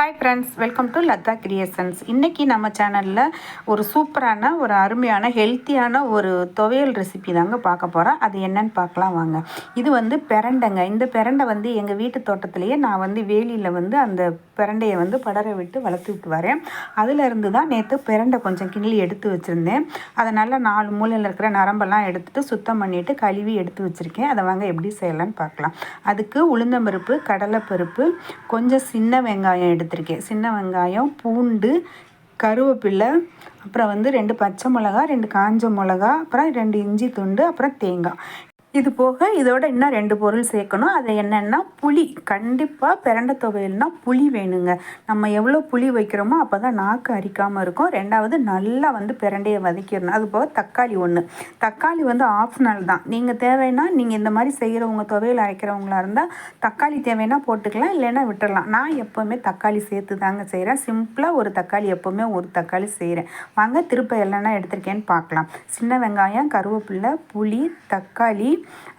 Hi friends welcome to Latha creations இன்றைக்கி நம்ம சேனலில் ஒரு சூப்பரான ஒரு அருமையான ஹெல்த்தியான ஒரு துவையல் ரெசிபி தாங்க பார்க்க போகிறோம் அது என்னன்னு பார்க்கலாம் வாங்க. இது வந்து பெரண்டைங்க. இந்த பெரண்டை வந்து எங்கள் வீட்டு தோட்டத்திலேயே நான் வந்து வேலியில் வந்து அந்த பிரண்டையை வந்து படர விட்டு வளர்த்து விட்டு வரேன் அதிலிருந்து தான் நேற்று பிரண்டை கொஞ்சம் கிள்ளி எடுத்து வச்சுருந்தேன். அதை நல்லா நாலு மூலையில் இருக்கிற நரம்பெல்லாம் எடுத்துட்டு சுத்தம் பண்ணிவிட்டு கழுவி எடுத்து வச்சுருக்கேன். அதை வாங்க எப்படி செய்யலான்னு பார்க்கலாம். அதுக்கு உளுந்தம்பருப்பு கடலைப்பருப்பு கொஞ்சம் சின்ன வெங்காயம் எடுத்திருக்கேன். சின்ன வெங்காயம் பூண்டு கருவேப்பிலை அப்புறம் வந்து ரெண்டு பச்சை மிளகா ரெண்டு காஞ்ச மிளகா அப்புறம் ரெண்டு இஞ்சி துண்டு அப்புறம் தேங்காய். இது போக இதோட இன்னும் ரெண்டு பொருள் சேர்க்கணும். அது என்னென்னா புளி. கண்டிப்பாக பிரண்ட துவையல்னா புளி வேணுங்க. நம்ம எவ்வளோ புளி வைக்கிறோமோ அப்போ தான் நாக்கு அரிக்காமல் இருக்கும். ரெண்டாவது நல்லா வந்து பிரண்டையை வதக்கிடணும். அது போக தக்காளி ஒன்று தக்காளி வந்து ஆப்ஷனல் தான். நீங்கள் தேவைன்னா நீங்கள் இந்த மாதிரி செய்கிறவங்க துவையல் அரைக்கிறவங்களா இருந்தால் தக்காளி தேவைன்னா போட்டுக்கலாம் இல்லைன்னா விட்டுடலாம் நான் எப்போவுமே தக்காளி சேர்த்து தாங்க செய்கிறேன் சிம்பிளாக ஒரு தக்காளி எப்போவுமே ஒரு தக்காளி செய்கிறேன் வாங்க திருப்ப எல்லாம் எடுத்திருக்கேன்னு பார்க்கலாம். சின்ன வெங்காயம் கருவேப்பில்லை புளி தக்காளி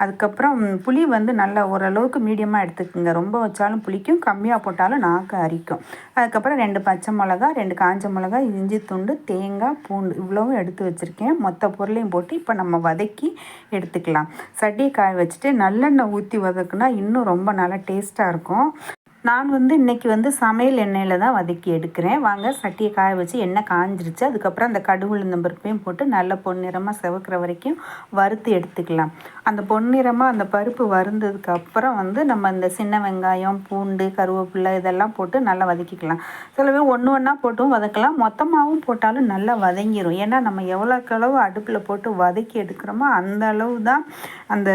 அதுக்கப்புறம் புளி வந்து நல்லா ஓரளவுக்கு மீடியமாக எடுத்துக்கோங்க. ரொம்ப வச்சாலும் புளிக்கும் கம்மியாக போட்டாலும் நாக்கு அரிக்கும். அதுக்கப்புறம் ரெண்டு பச்சை மிளகா ரெண்டு காஞ்ச மிளகா இஞ்சி துண்டு தேங்காய் பூண்டு இவ்வளவும் எடுத்து வச்சுருக்கேன். மொத்த பொருளையும் போட்டு இப்போ நம்ம வதக்கி எடுத்துக்கலாம். சட்டியை காய வச்சுட்டு நல்லெண்ணெய் ஊற்றி வதக்குனா இன்னும் ரொம்ப நல்லா டேஸ்ட்டாக இருக்கும். நான் வந்து இன்றைக்கி வந்து சமையல் எண்ணெயில் தான் வதக்கி எடுக்கிறேன். வாங்க சட்டியை காய வச்சு எண்ணெய் காஞ்சிருச்சு. அதுக்கப்புறம் அந்த கடுகு உளுந்த பருப்பையும் போட்டு நல்ல பொன்னிறமாக செவக்கிற வரைக்கும் வறுத்து எடுத்துக்கலாம். அந்த பொன்னிறமாக அந்த பருப்பு வறுந்ததுக்கப்புறம் வந்து நம்ம இந்த சின்ன வெங்காயம் பூண்டு கருவேப்பிலை இதெல்லாம் போட்டு நல்லா வதக்கிக்கலாம். சில பேர் ஒன்று ஒன்றா போட்டும் வதக்கலாம். மொத்தமாகவும் போட்டாலும் நல்லா வதங்கிடும் ஏன்னா நம்ம எவ்வளோக்கு அளவு அடுப்பில் போட்டு வதக்கி எடுக்கிறோமோ அந்த அளவு தான் அந்த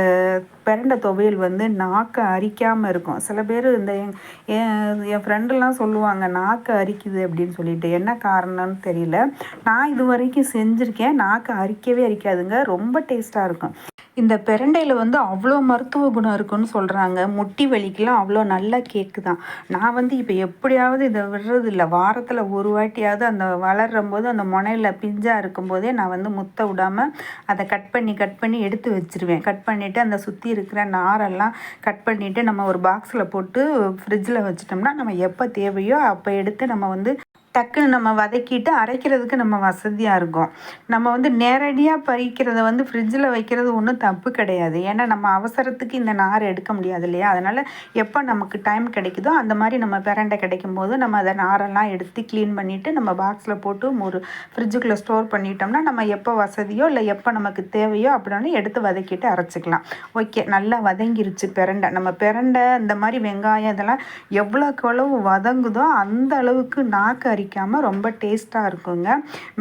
பிரண்ட துவையல் வந்து நாக்கை அரிக்காமல் இருக்கும். சில பேர் இந்த என் என் ஃப்ரெண்டெல்லாம் சொல்லுவாங்க நாக்கு அரிக்குது அப்படின்னு சொல்லிட்டு. என்ன காரணம்னு தெரியல. நான் இது வரைக்கும் செஞ்சுருக்கேன். நாக்கு அரிக்கவே அரிக்காதுங்க. ரொம்ப டேஸ்ட்டாக இருக்கும். இந்த பிரண்டையில் வந்து அவ்வளோ மருத்துவ குணம் இருக்குன்னு சொல்கிறாங்க முட்டி வலிக்கெலாம் அவ்வளோ நல்லா கேக்கு தான் நான் வந்து இப்போ எப்படியாவது இதை விடுறது இல்லை. வாரத்தில் ஒரு வாட்டியாவது அந்த வளரும் போது அந்த முனையில் பிஞ்சாக இருக்கும்போதே நான் வந்து முத்த விடாமல் அதை கட் பண்ணி கட் பண்ணி எடுத்து வச்சுருவேன். கட் பண்ணிவிட்டு அந்த சுற்றி இருக்கிற நாரெல்லாம் கட் பண்ணிவிட்டு நம்ம ஒரு பாக்ஸில் போட்டு ஃப்ரிட்ஜில் வச்சிட்டோம்னா நம்ம எப்போ தேவையோ அப்போ எடுத்து நம்ம வந்து டக்குன்னு நம்ம வதக்கிட்டு அரைக்கிறதுக்கு நம்ம வசதியாக இருக்கும். நம்ம வந்து நேரடியாக பறிக்கிறத வந்து ஃப்ரிட்ஜில் வைக்கிறது ஒன்றும் தப்பு கிடையாது. ஏன்னா நம்ம அவசரத்துக்கு இந்த நார் எடுக்க முடியாது இல்லையா? அதனால் எப்போ நமக்கு டைம் கிடைக்குதோ அந்த மாதிரி நம்ம பிரண்டை கிடைக்கும் போது நம்ம அதை நாரெல்லாம் எடுத்து க்ளீன் பண்ணிவிட்டு நம்ம பாக்ஸில் போட்டு ஒரு ஃப்ரிட்ஜுக்குள்ளே ஸ்டோர் பண்ணிட்டோம்னா நம்ம எப்போ வசதியோ இல்லை எப்போ நமக்கு தேவையோ அப்படின்னு எடுத்து வதக்கிட்டு அரைச்சிக்கலாம். ஓகே நல்லா வதங்கிருச்சு பிரண்டை. நம்ம பிரண்டை இந்த மாதிரி வெங்காயம் இதெல்லாம் எவ்வளோக்கு எவ்வளவு வதங்குதோ அந்த அளவுக்கு நாக்கு அரி பிடிக்காமல் ரொம்ப டேஸ்ட்டாக இருக்குங்க.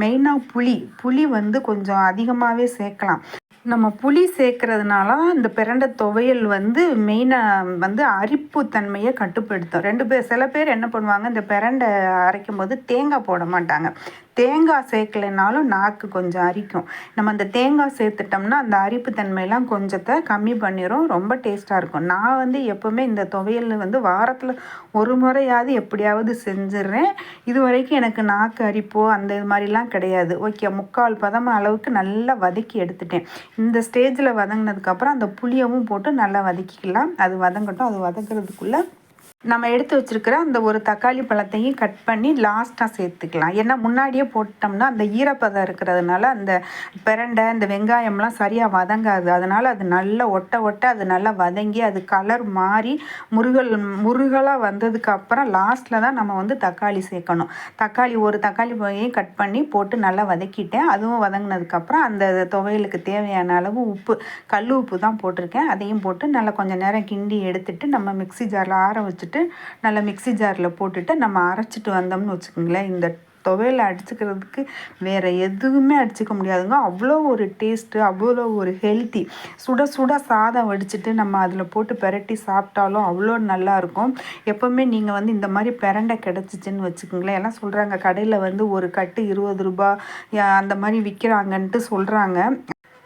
மெயினாக புளி. புளி வந்து கொஞ்சம் அதிகமாகவே சேர்க்கலாம் நம்ம புளி சேர்க்கறதுனால இந்த பிரண்டை துவையல் வந்து மெயினாக வந்து அரிப்பு தன்மையை கட்டுப்படுத்தும். ரெண்டு பேர் சில பேர் என்ன பண்ணுவாங்க இந்த பிரண்டை அரைக்கும் போது தேங்காய் போட மாட்டாங்க. தேங்காய் சேர்க்கலைனாலும் நாக்கு கொஞ்சம் அரிக்கும். நம்ம அந்த தேங்காய் சேர்த்துட்டோம்னா அந்த அரிப்பு தன்மையெல்லாம் கொஞ்சத்தை கம்மி பண்ணிடும் ரொம்ப டேஸ்ட்டாக இருக்கும். நான் வந்து எப்போவுமே இந்த துவையல் வந்து வாரத்தில் ஒரு முறையாவது எப்படியாவது செஞ்சிடுறேன் இது வரைக்கும் எனக்கு நாக்கு அரிப்போ அந்த இது மாதிரிலாம் கிடையாது. ஓகே முக்கால் பதம் அளவுக்கு நல்லா வதக்கி எடுத்துட்டேன். இந்த ஸ்டேஜில் வதங்கினதுக்கப்புறம் அந்த புளியவும் போட்டு நல்லா வதக்கிக்கலாம். அது வதங்கட்டும். அது வதங்குறதுக்குள்ளே நம்ம எடுத்து வச்சுருக்கிற அந்த ஒரு தக்காளி பழத்தையும் கட் பண்ணி லாஸ்ட்டாக சேர்த்துக்கலாம். ஏன்னா முன்னாடியே போட்டோம்னா அந்த ஈரப்பதம் இருக்கிறதுனால அந்த பிரண்டை இந்த வெங்காயம்லாம் சரியாக வதங்காது. அதனால் அது நல்லா ஒட்ட ஒட்ட அது நல்லா வதங்கி அது கலர் மாறி முருகல் முருகலாக வந்ததுக்கப்புறம் லாஸ்ட்டில் தான் நம்ம வந்து தக்காளி சேர்க்கணும். தக்காளி ஒரு தக்காளி பழையும் கட் பண்ணி போட்டு நல்லா வதக்கிட்டேன். அதுவும் வதங்கினதுக்கப்புறம் அந்த துவையலுக்கு தேவையான அளவு உப்பு கல் உப்பு தான் போட்டிருக்கேன். அதையும் போட்டு நல்லா கொஞ்சம் நேரம் கிண்டி எடுத்துட்டு நம்ம மிக்சி ஜாரில் ஆற வச்சுட்டு வச்சுட்டு நல்லா மிக்சி ஜாரில் போட்டுட்டு நம்ம அரைச்சிட்டு வந்தோம்னு வச்சுக்கோங்களேன். இந்த துவையில் அடிச்சுக்கிறதுக்கு வேறு எதுவுமே அடிச்சுக்க முடியாதுங்க. அவ்வளோ ஒரு டேஸ்ட்டு அவ்வளோ ஒரு ஹெல்த்தி சுட சுட சாதம் வடிச்சிட்டு நம்ம அதில் போட்டு பெரட்டி சாப்பிட்டாலும் அவ்வளோ நல்லாயிருக்கும் எப்போவுமே நீங்கள் வந்து இந்த மாதிரி பிரண்டை கிடச்சிச்சின்னு வச்சுக்கோங்களேன். எல்லாம் சொல்கிறாங்க கடையில் வந்து ஒரு கட்டு இருபது ரூபா அந்த மாதிரி விற்கிறாங்கன்ட்டு சொல்கிறாங்க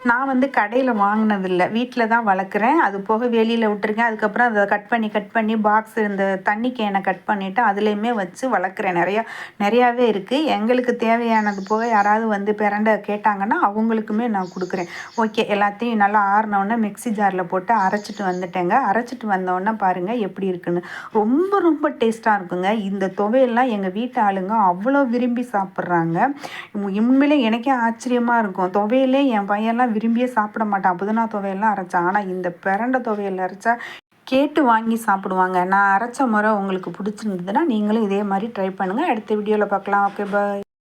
நான் வந்து கடையில் வாங்கினதில்ல. வீட்டில் தான் வளர்க்குறேன். அது போக வெளியில் விட்டுருக்கேன். அதுக்கப்புறம் அதை கட் பண்ணி கட் பண்ணி பாக்ஸ் இந்த தண்ணி கேனை கட் பண்ணிவிட்டு அதுலேயுமே வச்சு வளர்க்குறேன். நிறையா நிறையாவே இருக்குது எங்களுக்கு தேவையானது போக யாராவது வந்து பிறண்ட கேட்டாங்கன்னா அவங்களுக்குமே நான் கொடுக்குறேன். ஓகே எல்லாத்தையும் நல்லா ஆறினோடனே மிக்ஸி ஜாரில் போட்டு அரைச்சிட்டு வந்துட்டேங்க. அரைச்சிட்டு வந்தோடனே பாருங்கள் எப்படி இருக்குன்னு. ரொம்ப ரொம்ப டேஸ்ட்டாக இருக்குங்க. இந்த துவையெல்லாம் எங்கள் வீட்டு ஆளுங்க அவ்வளோ விரும்பி சாப்பிட்றாங்க. உண்மையிலே எனக்கே ஆச்சரியமாக இருக்கும். துவையிலே என் பையன்லாம் விரும்பியே சாப்பிட மாட்டான். புதினா துவையெல்லாம் அரைச்சான் ஆனால் இந்த பிரண்டை துவையல் அரைச்சா கேட்டு வாங்கி சாப்பிடுவாங்க. நான் அரைச்ச முறை உங்களுக்கு பிடிச்சிருந்ததுன்னா நீங்களும் இதே மாதிரி ட்ரை பண்ணுங்கள் அடுத்த வீடியோவில் பார்க்கலாம். Okay bye